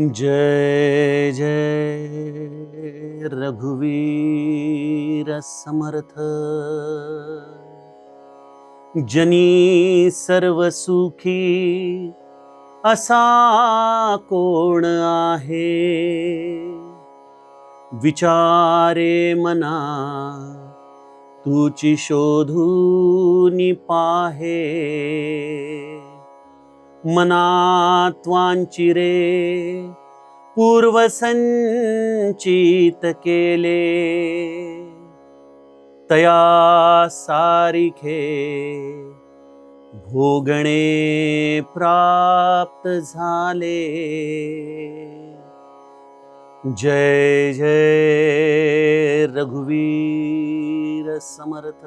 जय जय रघुवीर समर्थ। जनी सर्व सुखी असा कोण आहे? विचारे मना तुची शोधून पाहे। मनात्वांची रे पूर्वसंचित केले. तया सारिखे भोगणे प्राप्त झाले. जय जय रघुवीर समर्थ.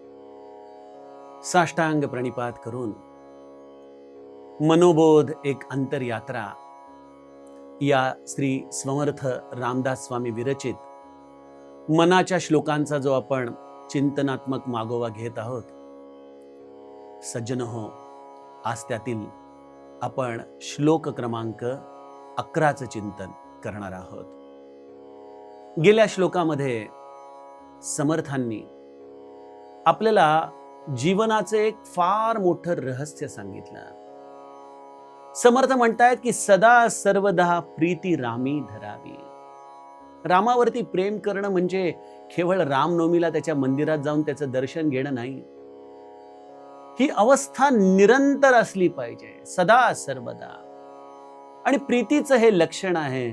साष्टांग प्रणिपात करून मनोबोध एक अंतरयात्रा या श्री समर्थ रामदास स्वामी विरचित मनाच्या श्लोकांचा जो आपण चिंतनात्मक मागोवा घेत आहोत सज्जन हो आज त्यातील आपण श्लोक क्रमांक अकराचं चिंतन करणार आहोत. गेल्या श्लोकामध्ये समर्थांनी आपल्याला जीवनाचं एक फार मोठं रहस्य सांगितलं. समर्थ म्हणतायत की सदा सर्वदा प्रीती रामी धरावी. रामावरती प्रेम करणं म्हणजे केवळ रामनवमीला त्याच्या मंदिरात जाऊन त्याचं दर्शन घेणं नाही. ही अवस्था निरंतर असली पाहिजे सदा सर्वदा. आणि प्रीतीचं हे लक्षण आहे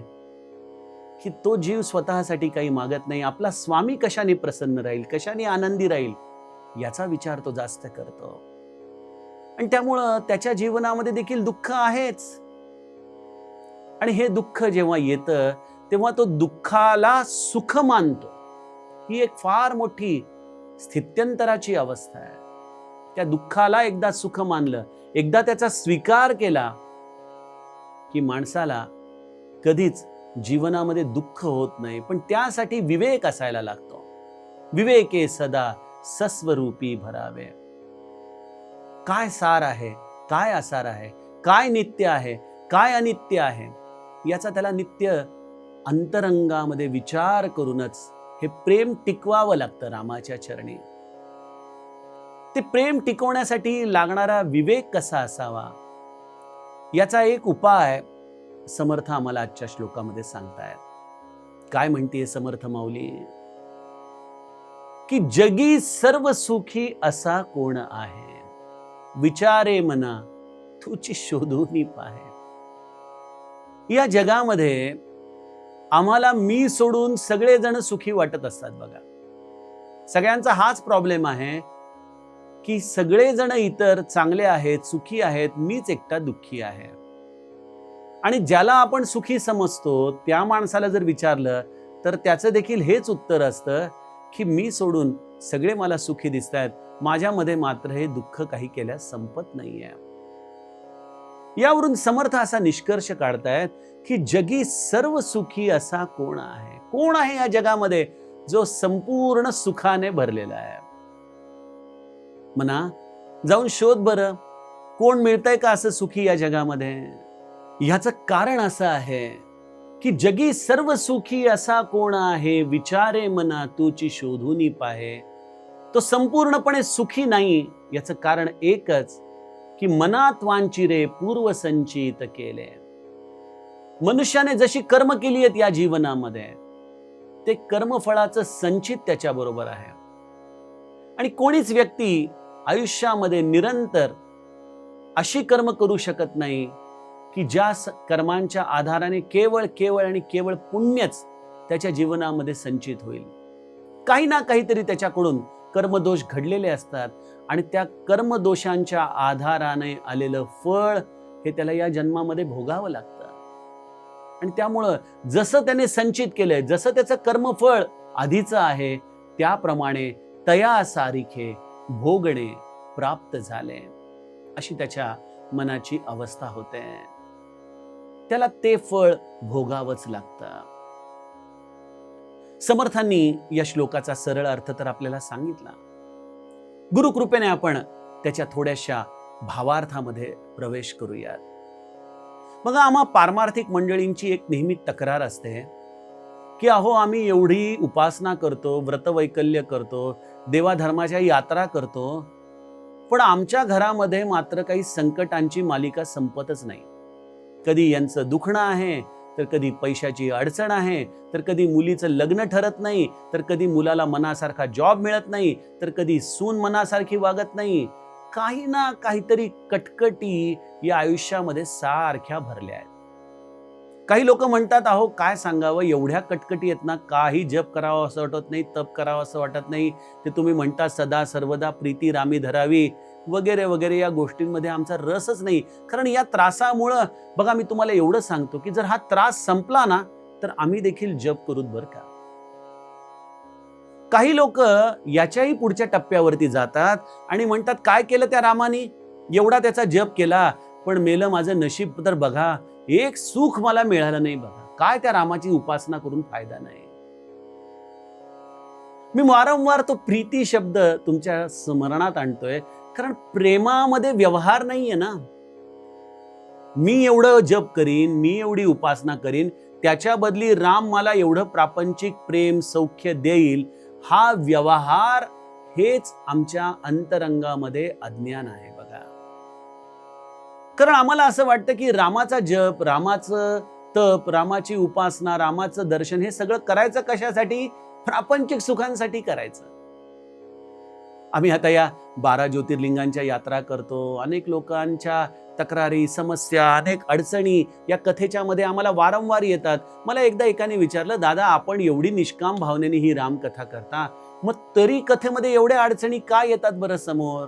की तो जीव स्वतःसाठी काही मागत नाही. आपला स्वामी कशाने प्रसन्न राहील कशाने आनंदी राहील? याचा विचार तो जास्त करतो. आणि त्यामुळं त्याच्या जीवनामध्ये देखील दुःख आहेच. आणि हे दुःख जेव्हा येतं तेव्हा तो दुःखाला सुख मानतो. ही एक फार मोठी स्थित्यंतराची अवस्था आहे. त्या दुःखाला एकदा सुख मानलं एकदा त्याचा स्वीकार केला की माणसाला कधीच जीवनामध्ये दुःख होत नाही. पण त्यासाठी विवेक असायला लागतो. विवेके सदा सस्वरूपी भरावे. काय सार आहे? काय आसार आहे? काय नित्य आहे? काय अनित्य आहे? याचा त्याला नित्य अंतरंगामध्ये विचार करूनच हे प्रेम टिकवावं लागतं रामाच्या चरणी. ते प्रेम टिकवण्यासाठी लागणारा विवेक कसा असावा? याचा एक उपाय समर्थ आम्हाला आजच्या श्लोकामध्ये सांगतायत. काय म्हणते समर्थ माऊली? की जगी सर्व सुखी असा कोण आहे? विचारे मना तुची शोधून पाहे. या जगामध्ये आम्हाला मी सोडून सगळेजण सुखी वाटत असतात बघा. सगळ्यांचा हाच प्रॉब्लेम आहे की सगळेजण इतर चांगले आहेत सुखी आहेत मीच एकटा दुःखी आहे. आणि ज्याला आपण सुखी समजतो त्या माणसाला जर विचारलं तर त्याचं देखील हेच उत्तर असतं की मी सोडून सगळे मला सुखी दिसत आहेत माझ्यामध्ये मात्र हे दुःख काही केल्यास संपत नाहीये. यावरून समर्थ असा निष्कर्ष काढतायत की जगी सर्व सुखी असा कोण आहे? कोण आहे या जगामध्ये जो संपूर्ण सुखाने भरलेला आहे? म्हणा जाऊन शोध बरं. कोण मिळतंय का असं सुखी या जगामध्ये? ह्याचं कारण असं आहे की जगी सर्व सुखी असा कोण आहे? विचारे मना तुची शोधून पाहे. तो संपूर्णपणे सुखी नाही याचं कारण एकच की मनात वांचिरे पूर्वसंचित केले. मनुष्याने जशी कर्म केली आहेत या जीवनामध्ये ते कर्मफळाचं संचित त्याच्या बरोबर आहे. आणि कोणीच व्यक्ती आयुष्यामध्ये निरंतर अशी कर्म करू शकत नाही की ज्या कर्मांच्या आधाराने केवळ केवळ आणि केवळ पुण्यच त्याच्या जीवनामध्ये संचित होईल. काही ना काहीतरी त्याच्याकडून कर्मदोष घडलेले असतात आणि त्या कर्मदोषांच्या आधाराने आलेलं फळ हे त्याला या जन्मामध्ये भोगावं लागतं. आणि त्यामुळं जसं त्याने संचित केलंय जसं त्याचं कर्मफळ आधीचं आहे त्याप्रमाणे तया सारिखे भोगणे प्राप्त झाले अशी त्याच्या मनाची अवस्था होते. त्याला ते फळ भोगावंच लागतं. समर्थांनी या श्लोकाचा सरळ अर्थ तर आपल्याला सांगितला. गुरुकृपेने आपण त्याच्या थोड्याशा भावार्थामध्ये प्रवेश करूयात. मग आम्हा पारमार्थिक मंडळींची एक नेहमी तक्रार असते की अहो आम्ही एवढी उपासना करतो व्रतवैकल्य करतो देवाधर्माच्या यात्रा करतो पण आमच्या घरामध्ये मात्र काही संकटांची मालिका संपतच नाही. कधी यांचं दुखणं आहे तर कधी पैशाची अडचण आहे तर कधी मुलीचं लग्न ठरत नाही तर कधी मुलाला मनासारखा जॉब मिळत नाही तर कधी सून मनासारखी वागत नाही. काही ना काहीतरी कटकटी या आयुष्यामध्ये सारख्या भरल्या आहेत. काही लोक म्हणतात अहो काय सांगावं? एवढ्या कटकटी आहेत ना काही जप करावं असं वाटत नाही तप करावं असं वाटत नाही. ते तुम्ही म्हणता सदा सर्वदा प्रीती रामी धरावी. वगैरे वगैरे या गोष्टींमध्ये आमचा रसच नाही. कारण या त्रासामुळं बघा मी तुम्हाला एवढं सांगतो की जर हा त्रास संपला ना तर आम्ही देखील जप करूत बरं का? काही लोक याच्याही पुढच्या टप्प्यावरती जातात आणि म्हणतात काय केलं त्या रामाने? एवढा त्याचा जप केला. पण मेलं माझं नशीब तर बघा एक सुख मला मिळालं नाही बघा. काय त्या रामाची उपासना करून फायदा नाही. मी वारंवार तो प्रीती शब्द तुमच्या स्मरणात आणतोय. कारण प्रेमामध्ये व्यवहार नाहीये ना. मी एवढं जप करीन मी एवढी उपासना करीन त्याच्या बदली राम मला एवढं प्रापंचिक प्रेम सौख्य देईल. हा व्यवहार हेच आमच्या अंतरंगामध्ये अज्ञान आहे बघा. कारण आम्हाला असं वाटतं की रामाचा जप रामाचं तप रामाची उपासना रामाचं दर्शन हे सगळं करायचं कशासाठी? प्रापंचिक सुखांसाठी करायचं. आम्ही आता या बारा ज्योतिर्लिंगांच्या यात्रा करतो. अनेक लोकांच्या तक्रारी समस्या अनेक अडचणी या कथेच्या मध्ये आम्हाला वारंवार येतात. मला एकदा एकाने विचारलं दादा आपण एवढी निष्काम भावनेने ही रामकथा करता मग तरी कथेमध्ये एवढ्या अडचणी का येतात बरं समोर?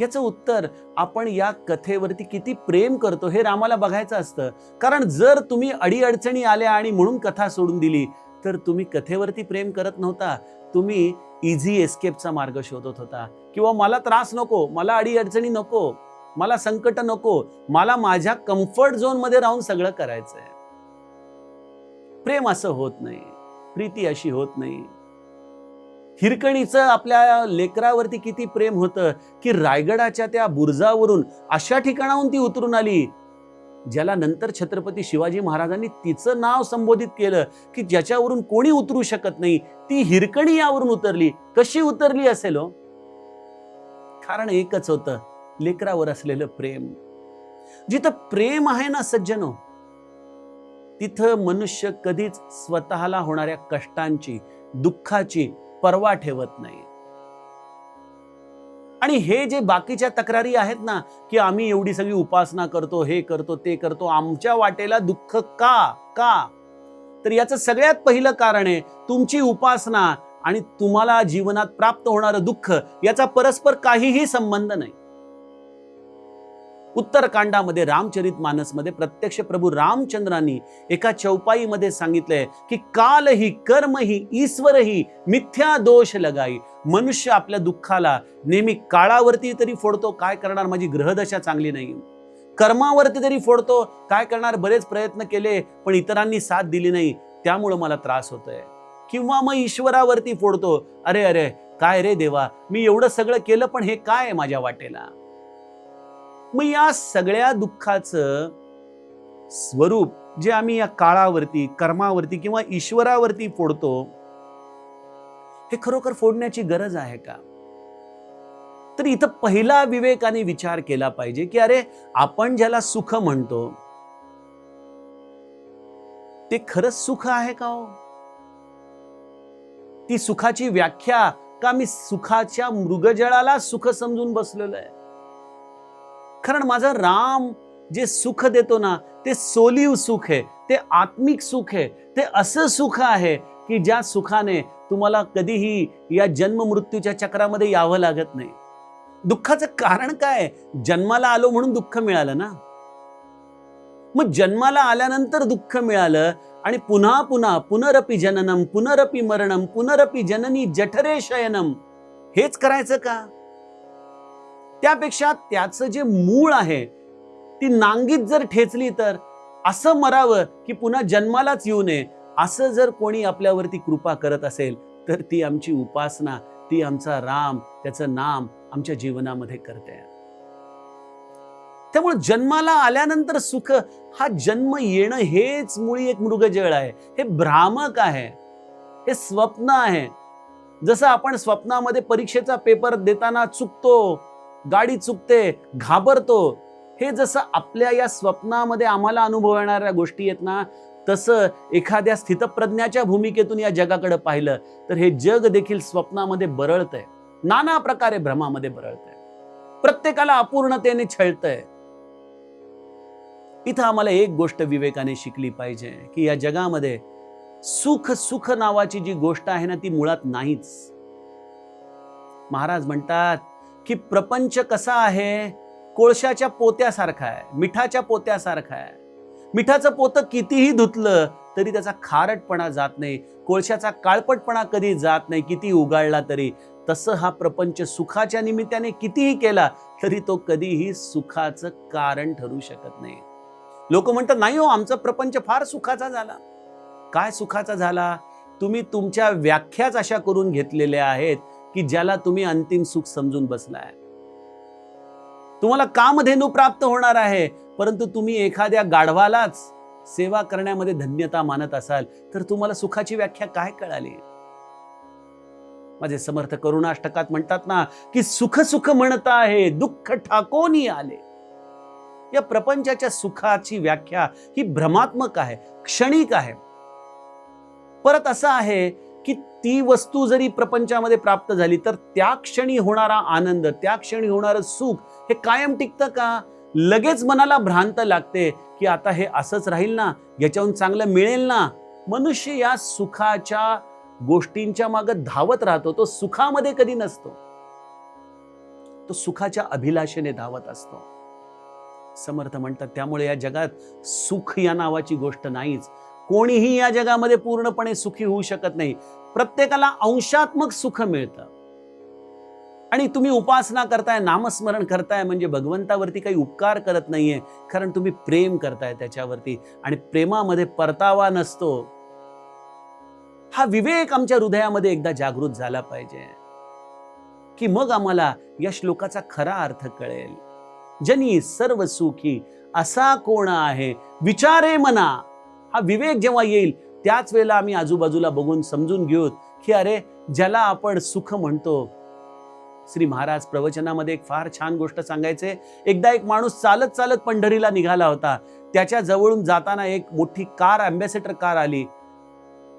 याचं उत्तर आपण या कथेवरती किती प्रेम करतो हे रामाला बघायचं असतं. कारण जर तुम्ही अडीअडचणी आल्या आणि म्हणून कथा सोडून दिली तर तुम्ही कथेवरती प्रेम करत नव्हता. तुम्ही इझी एस्केपचा मार्ग शोधत होता. किंवा मला त्रास नको मला अडीअडचणी नको मला संकट नको मला माझ्या कम्फर्ट झोनमध्ये राहून सगळं करायचंय. प्रेम असं होत नाही. प्रीती अशी होत नाही. हिरकणीचं आपल्या लेकरावरती किती प्रेम होतं की रायगडाच्या त्या बुर्जावरून अशा ठिकाणाहून ती उतरून आली ज्याला नंतर छत्रपती शिवाजी महाराजांनी तिचं नाव संबोधित केलं की ज्याच्यावरून कोणी उतरू शकत नाही ती हिरकणी यावरून उतरली. कशी उतरली असेल हो? कारण एकच होतं लेकरावर असलेलं प्रेम. जिथं प्रेम आहे ना सज्जनो तिथं मनुष्य कधीच स्वतःला होणाऱ्या कष्टांची दुःखाची पर्वा ठेवत नाही. आणि हे जे बाकीच्या तक्रारी आहेत ना की आम्ही एवढी सगळी उपासना करतो हे करतो ते करतो आमच्या वाटेला दुःख का? का? तर याचं सगळ्यात पहिलं कारण आहे तुमची उपासना आणि तुम्हाला जीवनात प्राप्त होणारं दुःख याचा परस्पर काहीही संबंध नाही. उत्तरकांडामध्ये रामचरित मानसमध्ये प्रत्यक्ष प्रभू रामचंद्रांनी एका चौपाईमध्ये सांगितलंय की काल ही कर्म ही ईश्वर ही मिथ्या दोष लगाई. मनुष्य आपल्या दुःखाला नेहमी काळावरती तरी फोडतो काय करणार? माझी ग्रहदशा चांगली नाही कर्मावरती तरी फोडतो काय करणार? बरेच प्रयत्न केले पण इतरांनी साथ दिली नाही. त्यामुळं मला त्रास होतोय. किंवा मग ईश्वरावरती फोडतो अरे अरे काय रे देवा? मी एवढं सगळं केलं पण हे काय आहे माझ्या वाटेला? मग या सगळ्या दुःखाचं स्वरूप जे आम्ही या काळावरती कर्मावरती किंवा ईश्वरावरती फोडतो हे खरोखर फोडण्याची गरज आहे का? तर इथं पहिला विवेकाने विचार केला पाहिजे की अरे आपण ज्याला सुख म्हणतो ते खरंच सुख आहे का हो? ती सुखाची व्याख्या का मी सुखाच्या मृगजळाला सुख समजून बसलेलो आहे? कारण माझा राम जे सुख देतो ना ते सोलीव सुख आहे ते आत्मिक सुख आहे ते असं सुख आहे की ज्या सुखाने तुम्हाला कधीही या जन्म मृत्यूच्या चक्रामध्ये यावं लागत नाही. दुःखाचं कारण काय? जन्माला आलो म्हणून दुःख मिळालं ना? मग जन्माला आल्यानंतर दुःख मिळालं आणि पुन्हा पुन्हा पुनरपी जननम पुनरपी मरणम पुनरपी जननी जठरे शयनम हेच करायचं का? त्यापेक्षा त्याचं जे मूळ आहे ती नांगीत जर ठेचली तर असं मरावं की पुन्हा जन्मालाच येऊ नये असं जर कोणी आपल्यावरती कृपा करत असेल तर ती आमची उपासना ती आमचा राम त्याचं नाम आमच्या जीवनामध्ये करते. त्यामुळे जन्माला आल्यानंतर सुख हा जन्म येणं हेच मुळी एक मृगजळ आहे. हे भ्रामक आहे. हे स्वप्न आहे. जसं आपण स्वप्नामध्ये परीक्षेचा पेपर देताना चुकतो गाडी चुकते घाबरतो. हे जसं आपल्या या स्वप्नामध्ये आम्हाला अनुभव येणाऱ्या गोष्टी आहेत ना तसं एखाद्या स्थितप्रज्ञाच्या भूमिकेतून या जगाकडे पाहिलं तर हे जग देखील स्वप्नामध्ये बरळतंय. नाना प्रकारे भ्रमामध्ये बरळतंय. प्रत्येकाला अपूर्णतेने छळतंय. इथं आम्हाला एक गोष्ट विवेकाने शिकली पाहिजे की या जगामध्ये सुख सुख नावाची जी गोष्ट आहे ना ती मुळात नाहीच. महाराज म्हणतात की प्रपंच कसा आहे? कोळशाच्या पोत्यासारखा आहे मिठाच्या पोत्यासारखा आहे. मिठाचं पोतं कितीही धुतलं तरी त्याचा खारटपणा जात नाही. कोळशाचा काळपटपणा कधी जात नाही किती उगाळला तरी. तसं हा प्रपंच सुखाच्या निमित्ताने कितीही केला तरी तो कधीही सुखाचं कारण ठरू शकत नाही. लोक म्हणतात नाही हो आमचा प्रपंच फार सुखाचा झाला. काय सुखाचा झाला? तुम्ही तुमच्या व्याख्याच अशा करून घेतलेल्या आहेत की ज्याला तुम्ही अंतिम सुख समजून बसलाय. तुम्हाला कामधेनू प्राप्त होणार आहे परंतु तुम्ही एखाद्या गाढवालाच सेवा करण्यामध्ये धन्यता मानत असाल तर तुम्हाला सुखाची व्याख्या काय कळाली? माझे समर्थ करुणाष्टकात म्हणतात ना की सुख सुख म्हणता आहे दुःख ठाकोनी आले. या प्रपंचाच्या सुखाची व्याख्या ही भ्रमात्मक आहे क्षणिक आहे. परत असं आहे की ती वस्तू जरी प्रपंचामध्ये प्राप्त झाली तर त्या क्षणी होणारा आनंद त्या क्षणी होणारं सुख हे कायम टिकतं का? लगेच मनाला भ्रांत लागते की आता हे असंच राहील ना? याच्याहून चांगलं मिळेल ना? मनुष्य या सुखाच्या गोष्टींच्या मागं धावत राहतो तो सुखामध्ये कधी नसतो. तो सुखाच्या अभिलाषेने धावत असतो. समर्थ म्हणतात त्यामुळे या जगात सुख या नावाची गोष्ट नाहीच. कोणीही या जगामध्ये पूर्णपणे सुखी होऊ शकत नाही. प्रत्येकाला अंशात्मक सुख मिळतं. आणि तुम्ही उपासना करताय नामस्मरण करताय म्हणजे भगवंतावरती काही उपकार करत नाहीये. कारण तुम्ही प्रेम करताय त्याच्यावरती. आणि प्रेमामध्ये परतावा नसतो. हा विवेक आमच्या हृदयामध्ये एकदा जागृत झाला पाहिजे. की मग आम्हाला या श्लोकाचा खरा अर्थ कळेल. जनी सर्व सुखी असा कोण आहे? विचारे मना. हा विवेक जेव्हा येईल त्याच वेळेला आम्ही आजूबाजूला बघून समजून घेऊ की अरे ज्याला आपण सुख म्हणतो. श्री महाराज प्रवचनामध्ये एक फार छान गोष्ट सांगायचे. एकदा एक माणूस चालत चालत पंढरीला निघाला होता. त्याच्या जवळून जाताना एक मोठी कार अँबॅसेडर कार आली.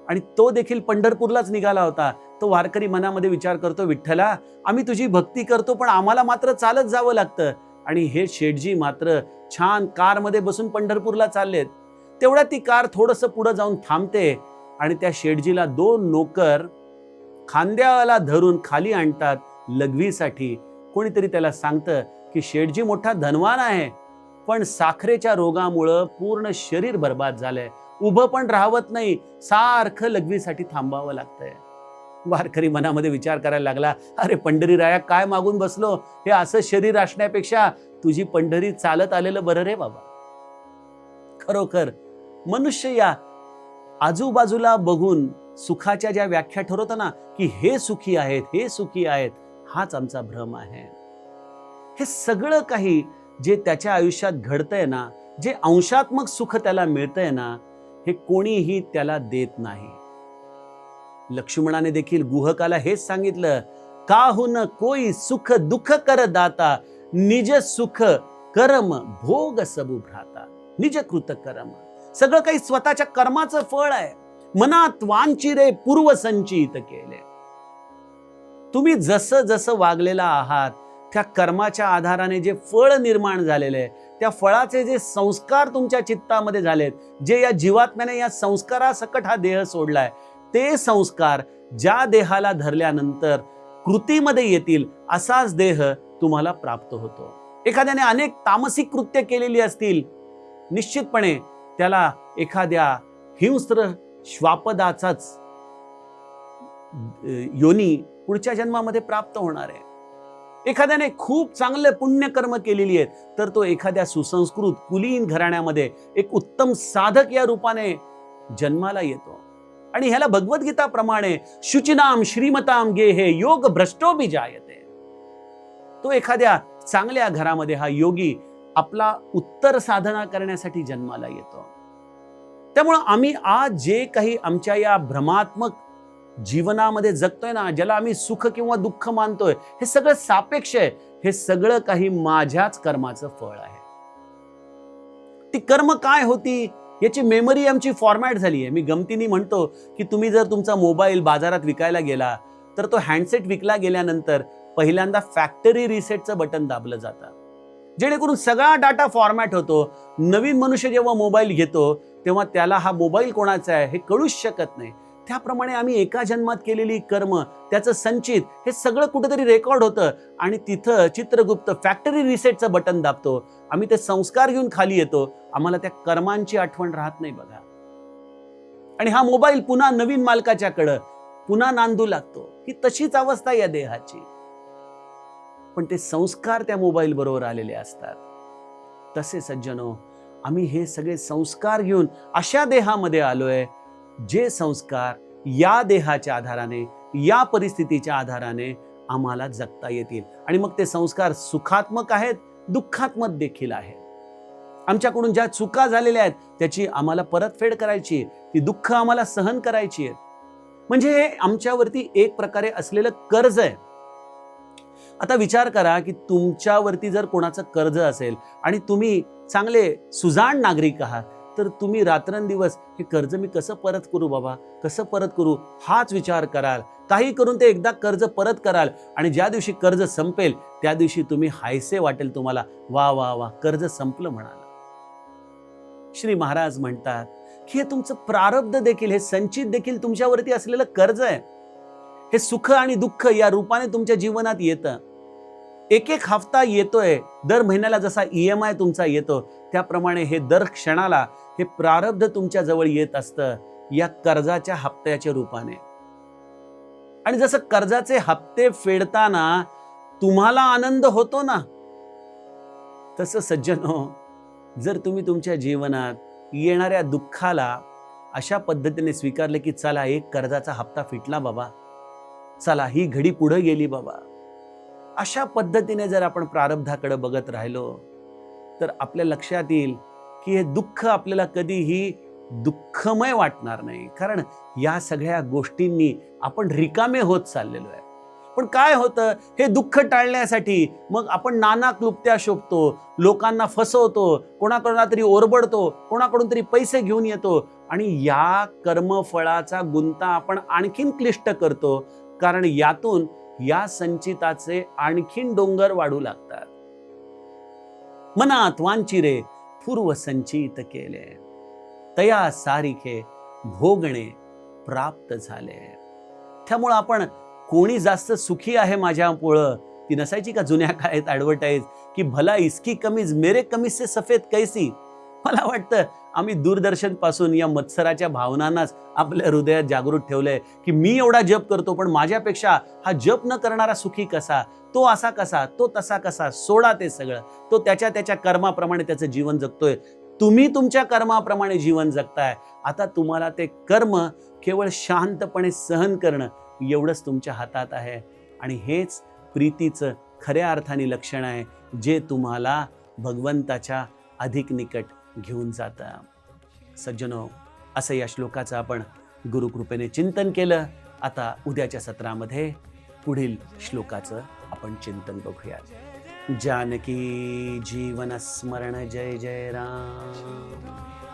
आणि तो देखील पंढरपूरलाच निघाला होता. तो वारकरी मनामध्ये विचार करतो विठ्ठला आम्ही तुझी भक्ती करतो पण आम्हाला मात्र चालत जावं लागतं. आणि हे शेठजी मात्र छान कारमध्ये बसून पंढरपूरला चाललेत. तेवढ्या ती कार थोडंसं पुढं जाऊन थांबते आणि त्या शेटजीला दोन नोकर खांद्याला धरून खाली आणतात लघवीसाठी कोणीतरी त्याला सांगतं की शेडजी मोठा धनवान आहे पण साखरेच्या रोगामुळं पूर्ण शरीर बर्बाद झालंय. उभं पण राहवत नाही सारखं लघवीसाठी थांबावं लागतंय. वारकरी मनामध्ये विचार करायला लागला अरे पंढरी राया काय मागून बसलो? हे असं शरीर असण्यापेक्षा तुझी पंढरी चालत आलेलं बरं रे बाबा. खरोखर मनुष्य या आजूबाजूला बघून सुखाच्या ज्या व्याख्या ठरवतो ना की हे सुखी आहेत हे सुखी आहेत हाच आमचा भ्रम आहे. हे सगळं काही जे त्याच्या आयुष्यात घडतंय ना जे अंशात्मक सुख त्याला मिळतंय ना हे कोणीही त्याला देत नाही. लक्ष्मणाने देखील गुहकाला हेच सांगितलं काहून कोई सुख दुःख कर दाता निज सुख कर्म भोग सबु भ्राता निज कृत कर्म. सगळं काही स्वतःच्या कर्माचं फळ आहे. मनात वांचिरे पूर्व संचित केले. तुम्ही जसं जसं वागलेला आहात त्या कर्माच्या आधाराने जे फळ निर्माण झालेले आहे त्या फळाचे जे संस्कार तुमच्या चित्तामध्ये झालेत जे या जीवात्म्याने या संस्कारासकट हा देह सोडलाय ते संस्कार ज्या देहाला धरल्यानंतर कृतीमध्ये येतील असाच देह तुम्हाला प्राप्त होतो. एखाद्याने अनेक तामसिक कृत्य केलेली असतील निश्चितपणे त्याला एखाद्या हिंस्त्र श्वापदाचाच योनी पुढच्या जन्मामध्ये प्राप्त होणार आहे. एखाद्याने खूप चांगले पुण्यकर्म केलेली आहेत तर तो एखाद्या सुसंस्कृत कुलीन घराण्यामध्ये एक उत्तम साधक या रूपाने जन्माला येतो. आणि ह्याला भगवद्गीताप्रमाणे शुचिनाम श्रीमताम गे हे योग भ्रष्टो बी जायते. तो एखाद्या चांगल्या घरामध्ये हा योगी आपला उत्तर साधना करण्यासाठी जन्माला येतो. त्यामुळं आम्ही आज जे काही आमच्या या भ्रमात्मक जीवनामध्ये जगतोय ना ज्याला आम्ही सुख किंवा दुःख मानतोय हे सगळं सापेक्ष आहे. हे सगळं काही माझ्याच कर्माचं फळ आहे. ती कर्म काय होती याची मेमरी आमची फॉर्मॅट झाली आहे. मी गमतीने म्हणतो की तुम्ही जर तुमचा मोबाईल बाजारात विकायला गेला तर तो हँडसेट विकला गेल्यानंतर पहिल्यांदा फॅक्टरी रिसेटचं बटन दाबलं जातं. जेणेकरून सगळा डाटा फॉर्मॅट होतो. नवीन मनुष्य जेव्हा मोबाईल घेतो तेव्हा त्याला हा मोबाईल कोणाचा आहे हे कळूच शकत नाही. त्याप्रमाणे आम्ही एका जन्मात केलेली कर्म त्याचं संचित हे सगळं कुठेतरी रेकॉर्ड होतं आणि तिथं चित्रगुप्त फॅक्टरी रिसेटचं बटन दाबतो. आम्ही ते संस्कार घेऊन खाली येतो. आम्हाला त्या कर्मांची आठवण राहत नाही बघा. आणि हा मोबाईल पुन्हा नवीन मालकाच्याकडं पुन्हा नांदू लागतो. ही तशीच अवस्था या देहाची. पण ते संस्कार त्या मोबाईल बरोबर आलेले असतात. तसे सज्जनो आम्ही हे सगळे संस्कार घेऊन अशा देहामध्ये आलोय जे संस्कार या देहाच्या आधाराने या परिस्थितीच्या आधाराने आम्हाला जगता येतील. आणि मग ते संस्कार सुखात्मक आहेत दुःखात्मक देखील आहेत. आमच्याकडून ज्या चुका झालेल्या आहेत त्याची आम्हाला परतफेड करायची आहे. ती दुःख आम्हाला सहन करायची आहेत. म्हणजे हे आमच्यावरती एक प्रकारे असलेलं कर्ज आहे. आता विचार करा की तुमच्यावरती जर कोणाचं कर्ज असेल आणि तुम्ही चांगले सुजाण नागरिक आहात तर तुम्ही रात्रंदिवस हे कर्ज मी कसं परत करू बाबा? कसं परत करू? हाच विचार कराल. काही करून ते एकदा कर्ज परत कराल आणि ज्या दिवशी कर्ज संपेल त्या दिवशी तुम्ही हायसे वाटेल तुम्हाला. वा वा वा कर्ज संपलं म्हणाल. श्री महाराज म्हणतात की हे तुमचं प्रारब्ध देखील हे संचित देखील तुमच्यावरती असलेलं कर्ज आहे. हे सुख आणि दुःख या रूपाने तुमच्या जीवनात येतं. एक एक हफ्ता येतोय दर महिन्याला जसा ई एम आय तुमचा येतो त्याप्रमाणे हे दर क्षणाला हे प्रारब्ध तुमच्या जवळ येत असतं या कर्जाच्या हप्त्याच्या रूपाने. आणि जसं कर्जाचे हप्ते फेडताना तुम्हाला आनंद होतो ना तसं सज्जनो जर तुम्ही तुमच्या जीवनात येणाऱ्या दुःखाला अशा पद्धतीने स्वीकारले की चला एक कर्जाचा हप्ता फिटला बाबा. चला ही घडी पुढे गेली बाबा. अशा पद्धतीने जर आपण प्रारब्धाकडे बघत राहिलो तर आपल्या लक्षात येईल की हे दुःख आपल्याला कधीही दुःखमय वाटणार नाही. कारण या सगळ्या गोष्टींनी आपण रिकामे होत चाललेलो आहे. पण काय होतं? हे दुःख टाळण्यासाठी मग आपण नाना क्लुप्त्या शोभतो लोकांना फसवतो कोणाकडून तरी ओरबडतो कोणाकडून तरी पैसे घेऊन येतो आणि या कर्मफळाचा गुंता आपण आणखीन क्लिष्ट करतो. कारण यातून या संचिताचे आणखीन डोंगर वाढू लागतात. मनात वांचिरे पूर्व संचित केले. तया सारिखे भोगणे प्राप्त झाले. त्यामुळं आपण कोणी जास्त सुखी आहे माझ्यामुळं ती नसायची का जुन्या काळात ऍडव्हर्टाईज की भला इसकी कमीज मेरे कमीज से सफेद कैसी? मला वाटतं आम्ही दूरदर्शनपासून या मत्सराच्या भावनांनाच आपल्या हृदयात जागृत ठेवलंय की मी एवढा जप करतो पण माझ्यापेक्षा हा जप न करणारा सुखी कसा? तो असा कसा? तो तसा कसा? सोडा ते सगळं. तो त्याच्या त्याच्या कर्माप्रमाणे त्याचं जीवन जगतोय. तुम्ही तुमच्या कर्माप्रमाणे जीवन जगताय. आता तुम्हाला ते कर्म केवळ शांतपणे सहन करणं एवढंच तुमच्या हातात आहे. आणि हेच प्रीतीचं खऱ्या अर्थाने लक्षण आहे जे तुम्हाला भगवंताच्या अधिक निकट घेऊन जाता. सज्जनो असं या श्लोकाचं आपण गुरुकृपेने चिंतन केलं. आता उद्याच्या सत्रामध्ये पुढील श्लोकाचं आपण चिंतन बघूया जानकी जीवन स्मरण जय जय राम.